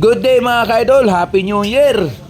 Good day mga ka-idol, Happy New Year!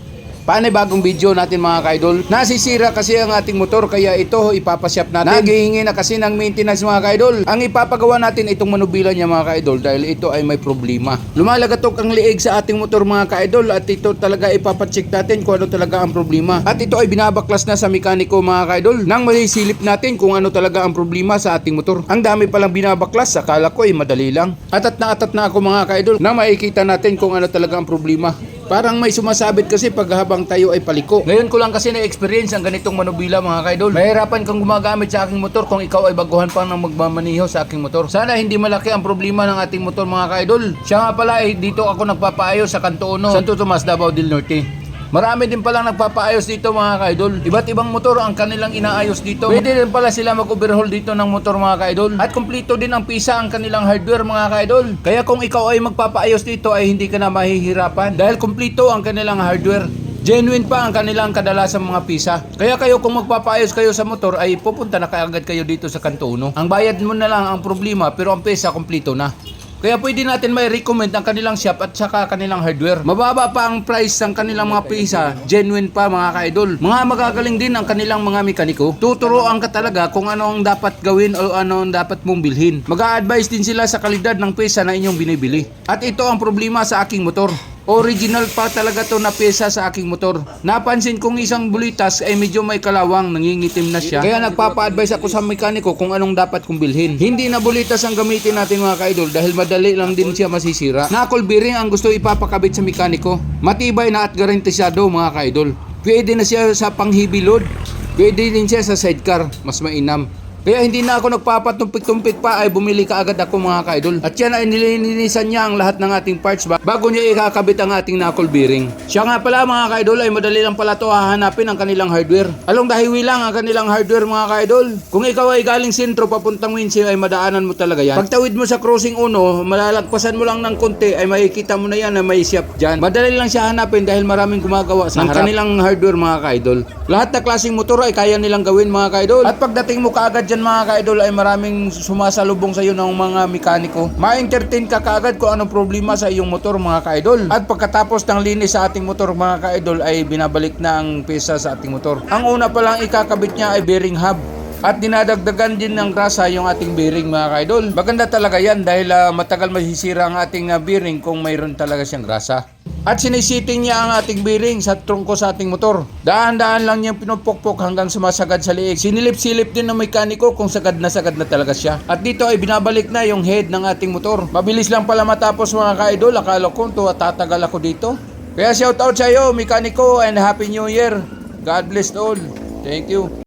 Panibagong video natin mga ka-idol. Nasisira kasi ang ating motor kaya ito ipapasyap natin. Naghihingi na kasi ng maintenance mga ka-idol. Ang ipapagawa natin itong manubila niya mga ka-idol dahil ito ay may problema. Lumalagatok ang liig sa ating motor mga ka-idol at ito talaga ipapacheck natin kung ano talaga ang problema. At ito ay binabaklas na sa mekaniko mga ka-idol nang masisilip natin kung ano talaga ang problema sa ating motor. Ang dami palang binabaklas, akala ko ay madali lang. Atat na atat na ako mga ka-idol na makikita natin kung ano talaga ang problema. Parang may sumasabit kasi pag habang tayo ay paliko. Ngayon ko lang kasi na-experience ang ganitong manubila mga kaidol. Mahirapan kang gumagamit sa aking motor kung ikaw ay baguhan pa ng magmamaniho sa aking motor. Sana hindi malaki ang problema ng ating motor mga kaidol. Siya nga pala ay dito ako nagpapaayos sa Kanto Uno, Santo Tomas, Davao del Norte. Marami din palang nagpapaayos dito mga kaidol. Iba't ibang motor ang kanilang inaayos dito. Pwede din pala sila mag-overhaul dito ng motor mga kaidol. At kumpleto din ang pisa ang kanilang hardware mga kaidol. Kaya kung ikaw ay magpapaayos dito ay hindi ka na mahihirapan dahil kumpleto ang kanilang hardware. Genuine pa ang kanilang kadalasang mga pisa. Kaya kayo kung magpapaayos kayo sa motor ay pupunta na kaagad kayo dito sa kanto uno. Ang bayad mo na lang ang problema pero ang pesa kumpleto na. Kaya pwede natin may recommend ang kanilang shop at saka kanilang hardware. Mababa pa ang price ng kanilang mga pisa, genuine pa mga ka-idol. Mga magagaling din ang kanilang mga mekaniko. Tuturoan ka talaga kung ano ang dapat gawin o ano ang dapat mong bilhin. Mag-a-advise din sila sa kalidad ng pesa na inyong binibili. At ito ang problema sa aking motor. Original pa talaga to na pyesa sa aking motor. Napansin kong isang bulitas ay medyo may kalawang, nangingitim na siya. Kaya nagpapa-advise ako sa mekaniko kung anong dapat kong bilhin. Hindi na bulitas ang gamitin natin mga ka-idol dahil madali lang din siya masisira. Knuckle bearing ang gusto ipapakabit sa mekaniko. Matibay na at garantisado mga ka-idol. Pwede na siya sa panghibi load. Pwede din siya sa sidecar, mas mainam. Kaya hindi na ako nagpapatumpik-tumpik pa ay bumili ka agad ako mga ka-idol. At yan ay nilinisan niya ang lahat ng ating parts ba bago niya ikakabit ang ating knuckle bearing. Siya nga pala mga ka-idol ay madali lang pala to hahanapin ang kanilang hardware. Along dahiwi lang ang kanilang hardware mga ka-idol. Kung ikaw ay galing sentro papuntang Winsi ay madaanan mo talaga yan. Pagtawid mo sa crossing uno, malalagpasan mo lang ng konti ay makikita mo na yan na may shop dyan. Madali lang siya hanapin dahil maraming gumagawa sa ng kanilang hardware mga ka-idol. Lahat na klaseng motor ay kaya nilang gawin mga ka-idol. At pagdating mo kaagad dyan mga ka-idol ay maraming sumasalubong sa iyo ng mga mekaniko. Ma-entertain ka kaagad kung anong problema sa iyong motor mga ka-idol. At pagkatapos ng linis sa ating motor mga ka-idol ay binabalik na ang pesa sa ating motor. Ang una pa lang ikakabit niya ay bearing hub. At dinadagdagan din ng grasa yung ating bearing mga ka-idol. Maganda talaga yan dahil ah, matagal masisira ang ating ah, bearing kung mayroon talaga siyang grasa. At sinisiting niya ang ating bearing sa trungko sa ating motor. Daan-daan lang niyang pinupukpok hanggang sumasagad sa liig. Sinilip-silip din ng mekaniko kung sagad na sagad na talaga siya. At dito ay binabalik na yung head ng ating motor. Mabilis lang pala matapos mga ka-idol. Akala ko to tatagal ako dito. Kaya shout out sa iyo, mekaniko and happy new year. God bless all. Thank you.